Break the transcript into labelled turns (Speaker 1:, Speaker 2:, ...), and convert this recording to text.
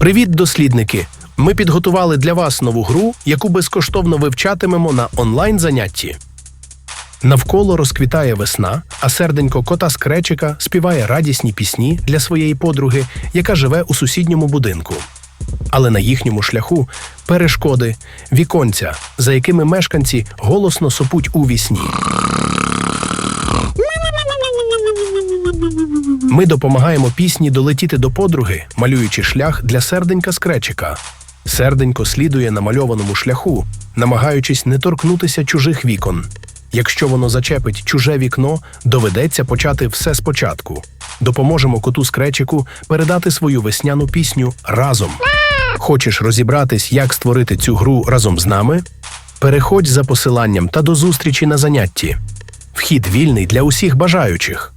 Speaker 1: Привіт, дослідники! Ми підготували для вас нову гру, яку безкоштовно вивчатимемо на онлайн занятті. Навколо розквітає весна, а серденько кота скречика співає радісні пісні для своєї подруги, яка живе у сусідньому будинку. Але на їхньому шляху перешкоди, віконця, за якими мешканці голосно сопуть у вісні. Ми допомагаємо пісні долетіти до подруги, малюючи шлях для серденька скречика. Серденько слідує намальованому шляху, намагаючись не торкнутися чужих вікон. Якщо воно зачепить чуже вікно, доведеться почати все спочатку. Допоможемо коту скречику передати свою весняну пісню разом. Хочеш розібратись, як створити цю гру разом з нами? Переходь за посиланням та до зустрічі на занятті. Вхід вільний для усіх бажаючих.